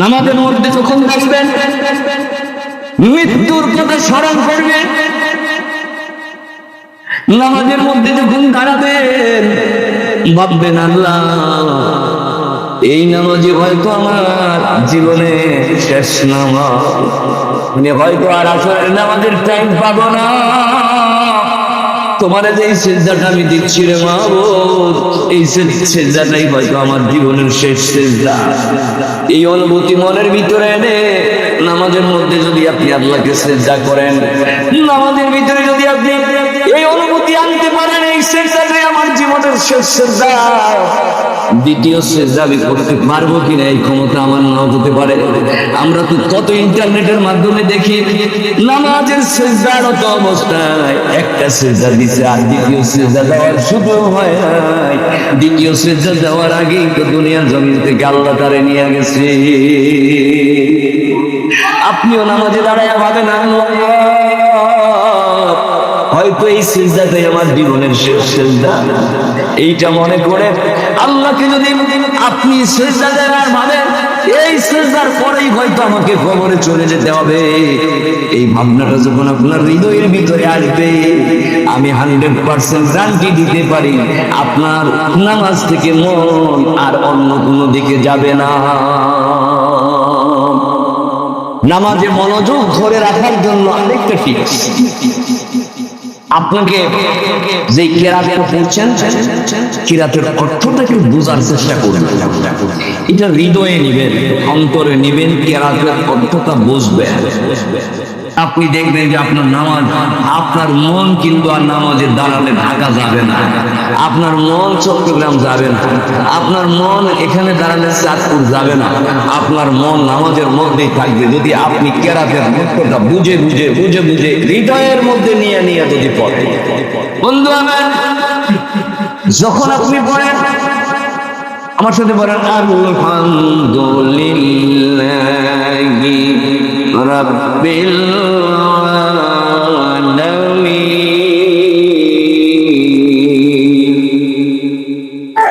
নামাজের মধ্যে যখন দেখবেন মৃত্যুর কথা স্মরণ করবে নামাজের মধ্যে যখন দাঁড়াবেন, ভাববেন, আল্লাহ, এই নামাজই হয়তো আমার জীবনে শেষ নামাজ। মানে হয়তো আর আসলে নামাজের টাইম পাবো না। তোমার যে এই সেজদাটা আমি দিচ্ছি রে মা এই সেজদাটাই হয়তো আমার জীবনের শেষ সেজদা। এই অনুভূতি মনের ভিতরে এনে নামাজের মধ্যে যদি আপনি আল্লাহকে সেজদা করেন, নামাজের ভিতরে যদি আপনি এই অনুভূতি আনতে পারেন, এই সেজদাটাই শেষ সেজদা। দ্বিতীয় সেজদা আমি করতে পারব কিনা এই ক্ষমতা আমার নাও হতে পারে। আমরা তো কত ইন্টারনেটের মাধ্যমে দেখি, নামাজের অবস্থায় একটা সেজদা দিছে আর দ্বিতীয় সেজদা দেওয়ার হয় দ্বিতীয় সেজদা দেওয়ার আগেই তো দুনিয়ার জমিন থেকে আল্লাহ তারে নিয়ে গেছে। আপনিও নামাজে দাঁড়ায় ভাবেন, আল্লাহ। হয়তো এই সিজদাটাই আমার জীবনের শেষ সিজদা। এইটা মনে করে আল্লাহকে যদি আপনি সিজদা দেন আর ভাবেন, এই সিজদার পরেই হয়তো আমাকে কবরে চলে যেতে হবে। এই ভাবনাটা যখন আপনার হৃদয়ের ভিতরে আসবে, আমি হান্ড্রেড পার্সেন্ট গ্যারান্টি দিতে পারি, আপনার নামাজ থেকে মন আর অন্য কোনো দিকে যাবে না। নামাজে মনোযোগ ধরে রাখার জন্য আরেকটা টিপস আপনাকে যে কেরাতটা পড়ছেন, কিরাতের অর্থটা কেউ বোঝার চেষ্টা করবেন এটা হৃদয়ে নিবেন, অন্তরে নিবেন, কেরাতের অর্থটা বুঝবেন। আপনি দেখবেন যে আপনার নামাজ, আপনার মন কিন্তু আর নামাজের দাঁড়ালে ঢাকা যাবে না। আপনার মন চট্টগ্রাম যাবে না। আপনার মন এখানে দাঁড়ালে চাঁদপুর যাবে না। আপনার মন নামাজের মধ্যেই থাকবে। যদি আপনি কেরাতের অর্থটা বুঝে বুঝে বুঝে বুঝে হৃদয়ের মধ্যে নিয়ে নিয়ে যদি পড়ে বন্ধু আমার, যখন আপনি পড়েন, আমার সাথে বলেন আলহামদুলিল্লাহি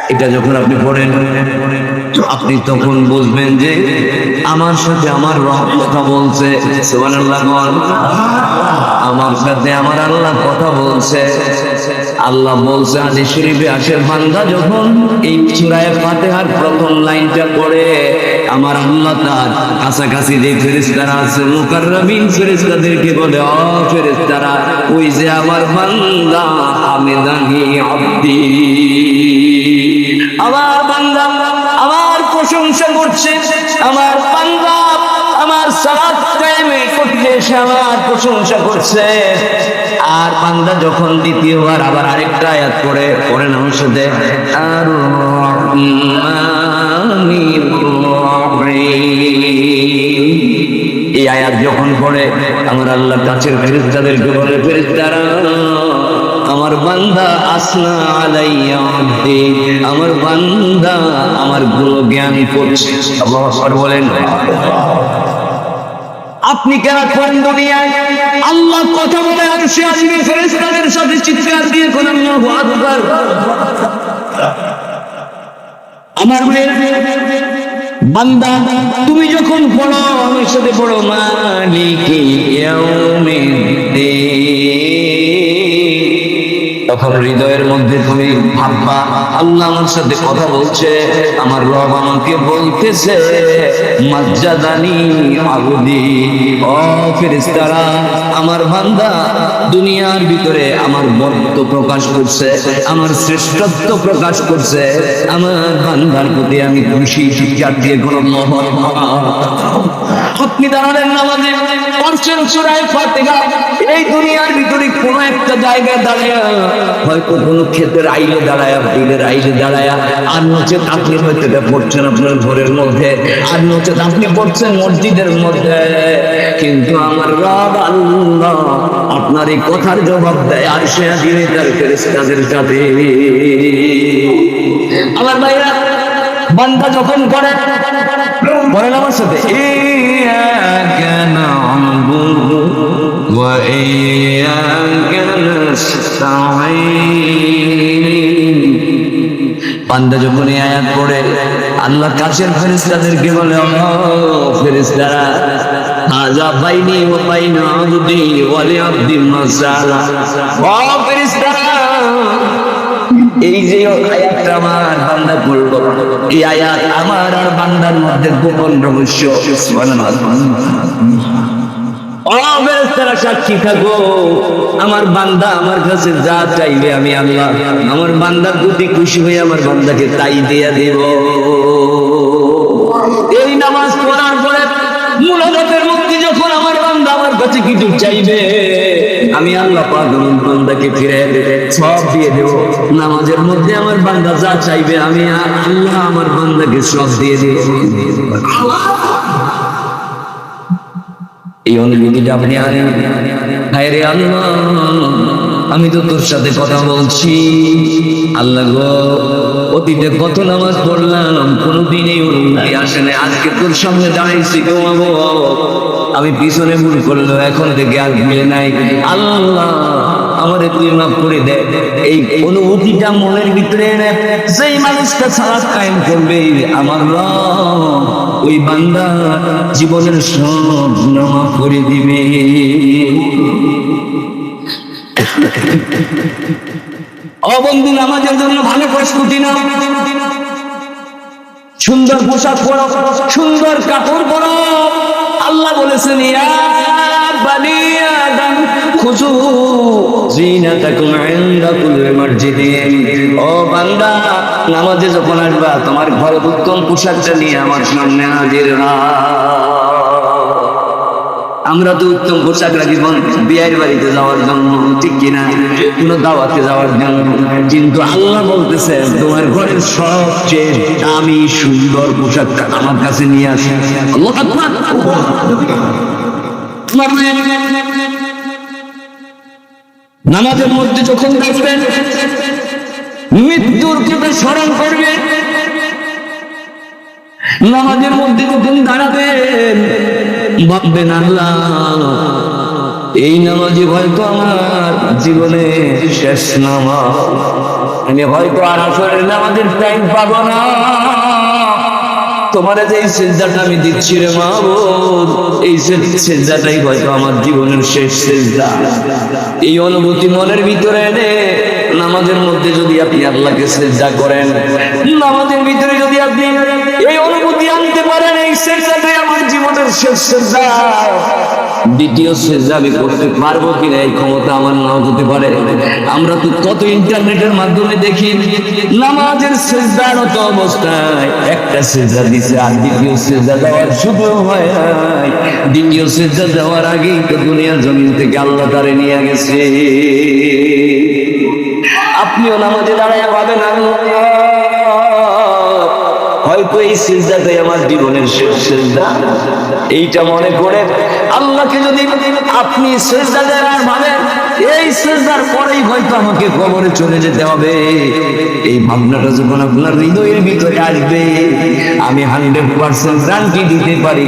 এটা যখন আপনি পড়েন আপনি তখন বুঝবেন যে আমার সাথে আমার রব কথা বলছে আমার সাথে আমার আল্লাহ কথা বলছে। আল্লাহ বলছে, আদি শরীফে আসের বান্দা যখন এই চূড়ায় ফাতেহার প্রথম লাইনটা পড়ে, আমার আল্লাহ তার কাছাকাছি যে ফেরেশতারা আছে মুকাররবিন ফেরেশতাদেরকে বলে অ ফেরেশতারা, ওই যে আমার বান্দা, আমি দাহি আব্দি। আমার বান্দা আমার প্রশংসা করছে, আমার বান্দা আমার সালাত কায়েমে করতে এসে আমার প্রশংসা করছে আর বান্দা যখন দ্বিতীয়বার আবার আরেকটা আয়াত পড়ে পড়েন আমার সাথে আর। এই আয়াত যখন পড়ে, আমার আল্লাহ কাছের ফেরেশতাদেরকে বলে, ফেরেশতারা আমার বান্দা আসনা আলাইয়া আমার বান্দা আমারগুলো জ্ঞান করছে। বলেন। আপনি কেন কোন দুনিয়ায়? আল্লাহ কথা বলে সে আসবে, ফেরেশতাদের সাথে চিৎকার দিয়ে কোন আমার বান্দা, তুমি যখন পড়ো আমার সাথে পড়ো মালিকি তখন হৃদয়ের মধ্যে তুমি ভাববা, আল্লাহ আমার সাথে কথা বলছে, আমার রব আমাকে বলতেছে, মজ্জাদানি আবুদি। ও ফেরেশতারা, আমার বান্দা, দুনিয়ার ভিতরে আমার বর্ত প্রকাশ করছে, আমার শ্রেষ্ঠত্ব প্রকাশ করছে, আমার বান্দার প্রতি আমি খুশি শিক্ষা দিয়ে কোনো ফাতিহা, এই দুনিয়ার ভিতরে কোনো একটা জায়গায় দাঁড়ায় হয়তো কোনো ক্ষেতের আইলে বিলের আইলে আর নচেত আপনি হয়তো পড়ছেন আপনার ঘরের মধ্যে, আর নচেত আপনি পড়ছেন মসজিদের মধ্যে। কিন্তু আমার রব আল্লাহ আপনার এই কথার জবাব দেয়, আর সে তার ফেরেস্তাদের আমার ভাইরা বান্দা যখন করে, বলেন আমার সাথে, বান্দা যখন আয়াত পড়ে, আল্লাহ কাছের ফেরেস্তাদেরকে বলে ফেরেস্তারা হাজা বাইনি ও বাইনা আবদি ওয়ালি আবদি মাসালা। ও ফেরেস্তারা এই যে আয়াতটা আমার বান্দা পড়ল এই আয়াত আমার আর বান্দার মধ্যে গোপন রহস্য সাক্ষী থাকো, আমার বান্দা আমার কাছে যা চাইবে আমি আল্লাহ, আমার বান্দার প্রতি খুশি হয়ে আমার বান্দাকে তাই দিয়া দেব। এই নামাজ পড়ার পরে মুনাজাতের মধ্যে যখন আমার বান্দা আমার কাছে কিছু চাইবে, আমি আল্লাহ আমার বান্দাকে ফিরে সব দিয়ে দেব। নামাজের মধ্যে আমার বান্দা যা চাইবে আমি আল্লাহ আমার বান্দাকে সব দিয়ে দেব। এই অনুভূতিটা আপনি আনেন? হায় রে আল্লাহ, আমি তো তোর সাথে কথা বলছি। আল্লাহ গো, অতীতে কত নামাজ পড়লাম কোনোদিন এই অনুভূতি আসে না আজকে তোর সামনে দাঁড়াইছি ঘুমাবো আমি পিছনে ভুল করল এখন থেকে আর ভুলে নাই। আল্লাহ। আমাদের তুই মাফ করে দে। এই অনুভূতিটা মনের ভিতরে এনে সেই মানুষটা ছাড়া কায়েম করবে আমার ওই বান্দা জীবনের সব নামা করে দিবে। অবন্ধু নামাজের জন্য ভালো প্রস্তুতি নাও। সুন্দর পোশাক পরো, সুন্দর কাপড় পরো। আল্লাহ বলেছেন, ইয়া বানি আদম ও বান্দা, নামাজে যখন আসবা, তোমার ঘরে উত্তম পোশাকটা নিয়ে আমার সামনে হাজির আমরা তো উত্তম পোশাক রাখি বিয়ের বাড়িতে যাওয়ার জন্য, ঠিক কিনা? কোনো দাওয়াতে যাওয়ার জন্য। কিন্তু আল্লাহ বলতেছে, তোমার ঘরের সবচেয়ে দামি, সুন্দর পোশাকটা আমার কাছে নিয়ে আসে। আল্লাহ নামাজের মধ্যে যখন দেখবেন মৃত্যুর কথা স্মরণ করবে নামাজের মধ্যে যখন দাঁড়াবেন, ভাববেন, আল্লাহ, এই নামাজই হয়তো আমার জীবনে শেষ নামাজ। আমি হয়তো আর আসলে নামাজের টাইম পাবো না। তোমার যে সেজদাটা আমি দিচ্ছি রে মাহবুব, এই সেজদাটাই হয়তো আমার জীবনের শেষ সেজদা। এই অনুভূতি মনের ভিতরে এনে নামাজের মধ্যে যদি আপনি আল্লাহকে সেজদা করেন, নামাজের ভিতরে যদি আপনি এই অনুভূতি আনতে পারেন, এই সেজদাটাই দ্বিতীয় সেজদা আমি করতে পারব কিনা এই ক্ষমতা আমার নাও হতে পারে। আমরা তো কত ইন্টারনেটের মাধ্যমে দেখি নামাজের অবস্থায়। একটা সেজদা দিছে আর দ্বিতীয় সেজদা দেওয়ার হয় দ্বিতীয় সেজদা দেওয়ার তো দুনিয়ার জমিন থেকে আল্লাহ তারে নিয়ে গেছে। আপনিও নামাজে দাঁড়ায় পাবেন হয়তো এই আমার জীবনের শেষ সিজদা। এইটা মনে করে আল্লাহকে যদি আপনি আর ভাবেন এই সিজদার পরেই হয়তো আমাকে কবরে চলে যেতে হবে। এই ভাবনাটা যখন আপনার হৃদয়ের ভিতরে আসবে, আমি হান্ড্রেড পার্সেন্ট গ্যারান্টি দিতে পারি,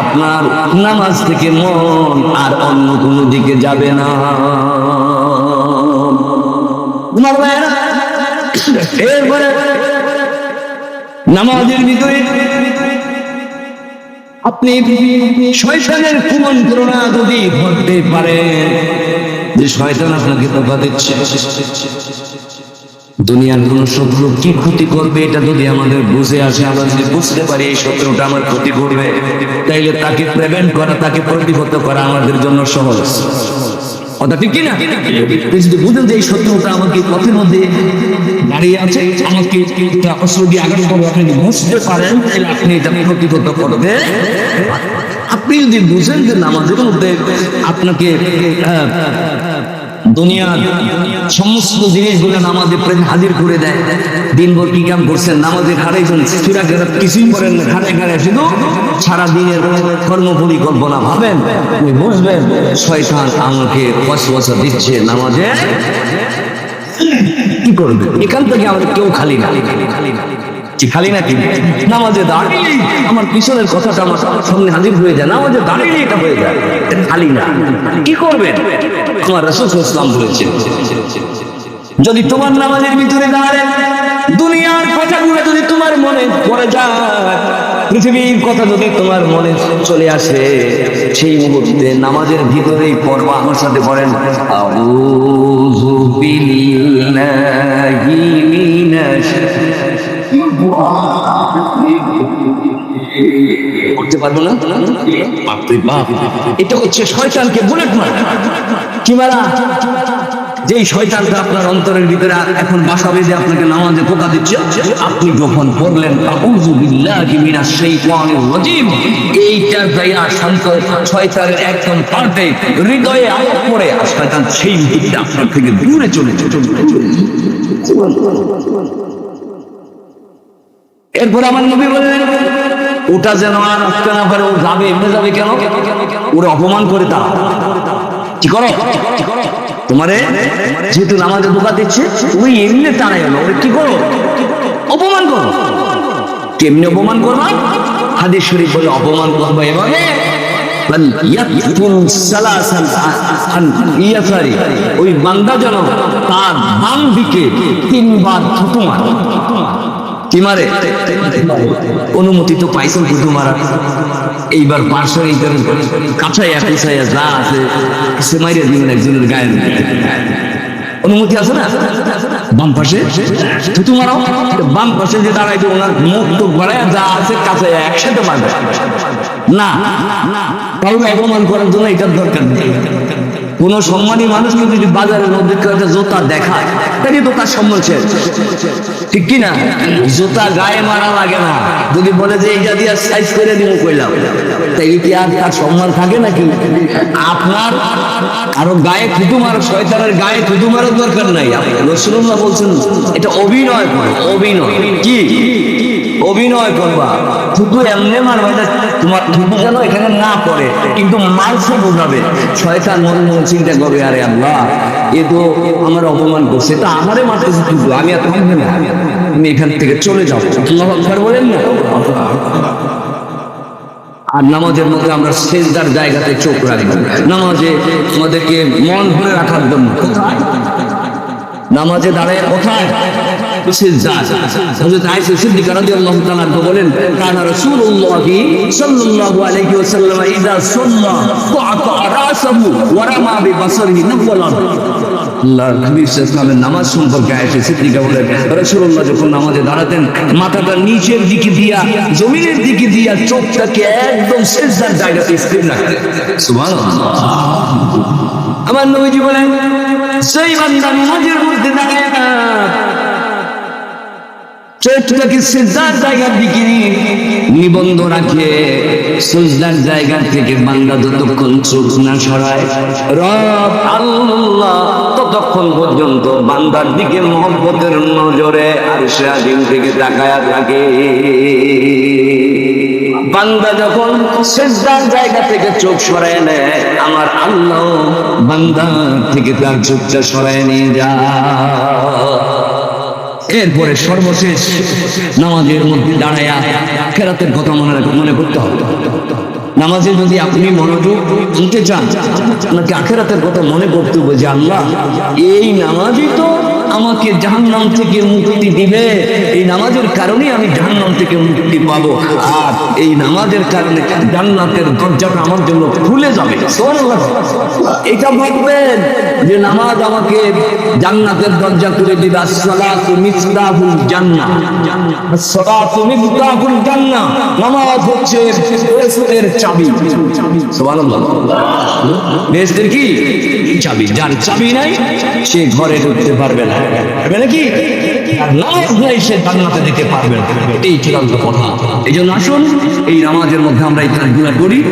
আপনার নামাজ থেকে মন আর অন্য কোনো দিকে যাবে না। এরপরে নামাজের ভিতরে আপনি শয়তানের কুমন্ত্রণা যদি ধরতে পারেন যে শয়তান আপনাকে ধোকা দিচ্ছে। দুনিয়ার কোন শত্রু কি ক্ষতি করবে, এটা যদি আমাদের বুঝে আসে, আমরা যদি বুঝতে পারি এই শত্রুটা আমার ক্ষতি করবে, তাইলে তাকে প্রেভেন্ট করা, তাকে প্রতিহত করা আমাদের জন্য সহজ। কথা ঠিক কিনা যদি বুঝেন যে এই শত্রুটা আমাকে পথের মধ্যে দাঁড়িয়ে আছে। আমাকে অস্ত্র দিয়ে করবে। আপনি বুঝতে পারেন আপনি এটা প্রতিহত করবে। আপনি যদি বুঝেন যে নামাজের মধ্যে আপনাকে দুনিয়ার সমস্ত জিনিসগুলো নামাজে প্রেম হাজির করে দেয়। দিনভর কি কাম করছেন? নামাজে খারাইছেন সুরা কেরাত কিছুই করেন না। খাড়ে খাড়ে শুধু সারা দিনের কর্ম পরিকল্পনা ভাবেন। আপনি বুঝবেন শয়তান আমাকে ওয়াসওয়াসা দিচ্ছে নামাজে। কি করবে? এখান থেকে আমাদের কেউ খালি না। কি খালি নাকি নামাজে দাঁড়িয়ে আমার পিছনের কথাটা আমার সামনে হাজির হয়ে যায় নামাজে দাঁড়িয়ে এটা হয়ে যায়। খালি না। কি তোমার রসুল ইসলাম যদি তোমার নামাজের ভিতরে দাঁড়ায়, দুনিয়ার কথাগুলো যদি তোমার মনে পড়ে যায়, পৃথিবীর কথা যদি তোমার মনে চলে আসে, সেই মুহূর্তে নামাজের ভিতরেই পড়বা, আমার সাথে পড়েন, আউযু বিল্লাহি মিনাশ করতে পারব না? এটা হচ্ছে শয়তানকে বুলেট কি মারা? যেই শয়তানটা আপনার অন্তরের ভিতরে এখন বাসা বেঁধে আপনাকে নামাজে পোকা দিচ্ছে, আপনি যখন পড়লেন এইটা যাইয়া শান্ত শয়তানের একদম পাল্টে হৃদয়ে পড়ে আর শয়তান সেই মুহূর্তে আপনার থেকে দূরে চলে চলে এরপর আমার নবী বললেন, ওটা যেন আর আসতে না পারে, ও যাবে, এমনি যাবে কেন? ওরা অপমান করে তা কি করো? তোমারে যেহেতু নামাজে ঢোকা দিচ্ছে ওই এমনি তাড়াই হলো ওরে কি করো অপমান করো কেমনি অপমান করবা? হাদিস শরীফ বলে অপমান করব এভাবে ওই বান্দা যেন তার বাম দিকে তিনবার থুতু মারে। কি মারে অনুমতি তো পাইছেন থুতু মারা এইবার পার্শ্ব এইটার কাছাই পিছাই যা আছে, সে মাইরে দিবেন একজনের মধ্যে। অনুমতি আছে না? বাম পাশে? থুতু মারাও বাম পাশে যে দাঁড়াইতে ওনার মুখ তো গড়ায় যা আছে কাছে একসাথে মারবে। না। কাউকে অপমান করার জন্য এটার দরকার নেই। কোন সম্মানী মানুষ মানুষকে যদি বাজারের মধ্যে একটা জোতা দেখায়, তাহলে তো তার সম্মান শেষ ঠিক কি না জোতা গায়ে মারা লাগে না। যদি বলে যে এইটা দিয়ে সাইজ করে দিব কইলাম তাই কি আর তার সম্মান থাকে নাকি? আপনার আরও গায়ে থুতু মারো, শয়তানের গায়ে থুতু মারার দরকার নাই। রসুল্লাহ বলছেন, এটা অভিনয় অভিনয়। কি? অভিনয় করবা। থুতু এমনি মারবা তোমার থুতু যেন এখানে না পড়ে, কিন্তু মারছে বোঝাবে। শয়তান মনে মনে চিন্তা করবে, আরে আল্লাহ, এ তো আমার অপমান করছে, তা আমারে মারতেছে থুতু আমি আর থাকবে না। আমি এখান থেকে চলে যাব। আল্লাহ বলেন না। আর নামাজের মধ্যে আমরা সেজদার জায়গাতে চোখ রাখব। নামাজে আমাদেরকে মন ভরে রাখার জন্য। নামাজে দাঁড়ায় কোথায়? সেজদা হযরত আয়েশা সিদ্দিকা রাদিয়াল্লাহু তাআলা বলেন, কানা রাসূলুল্লাহি সাল্লাল্লাহু আলাইহি ওয়াসাল্লাম ইযা সাল্লা ফাআতা রাসাহু ওয়া রামা বিবাসরিহি নফলান আল্লাহ নবী সাল্লাল্লাহু নামাজ সম্পর্কে আয়েশা সিদ্দিকা বলেন, রাসূলুল্লাহ যখন নামাজে দাঁড়াতেন, মাথাটা নিচের দিকে দিয়া, জমিনের দিকে দিয়া চোখটাকে একদম সেজদার জায়গাতে স্থির রাখতেন। সুবহানাল্লাহ। আমার নবীজি বলেন সেই বান্দা নামাজের মধ্যে দাঁড়ায় চোখটাকে সিজদার জায়গার দিকে নিবন্ধ রাখে সিজদার জায়গা থেকে বান্দা যতক্ষণ চোখ না সরায়। রব আল্লাহ ততক্ষণ পর্যন্ত বান্দার দিকে মহব্বতের নজরে আর সে আদিম থেকে তাকায়া থাকে। বান্দা যখন সেজদার জায়গা থেকে চোখ সরায় নেয়, আমার আল্লাহ বান্দা থেকে তার চোখটা সরায় নিয়ে যায়। এরপরে সর্বশেষ নামাজের মধ্যে দাঁড়ায়া খেরাতের কথা মনে মনে করতে হবে। নামাজে যদি আপনি মনোযোগ দিতে চান, আপনাকে আখেরাতের কথা মনে করতে হবে যে আল্লাহ, এই নামাজই তো আমাকে জাহান্নাম থেকে মুক্তি দিবে। এই নামাজের কারণে আমি জাহান্নাম থেকে মুক্তি পাবো। আর এই নামাজের কারণে জান্নাতের দরজাটা আমার জন্য খুলে যাবে। এটা ভাববেন যে নামাজ আমাকে জান্নাতের দরজা খুলে দিবে। আসসালাতু মিফতাহুল জান্নাহ। মিফতাহুল জান্নাহ। নামাজ হচ্ছে বেহেশতের চাবি। সুবহানাল্লাহ। বেহেশতের কি? চাবি। যার চাবি নাই, সে ঘরে ঢুকতে পারবে না। পারবে নাকি? সে জান্নাতে পারবে এই চূড়ান্ত কথা। এই জন্য আসুন, এই নামাজের মধ্যে আমরা এই কাজগুলো করি।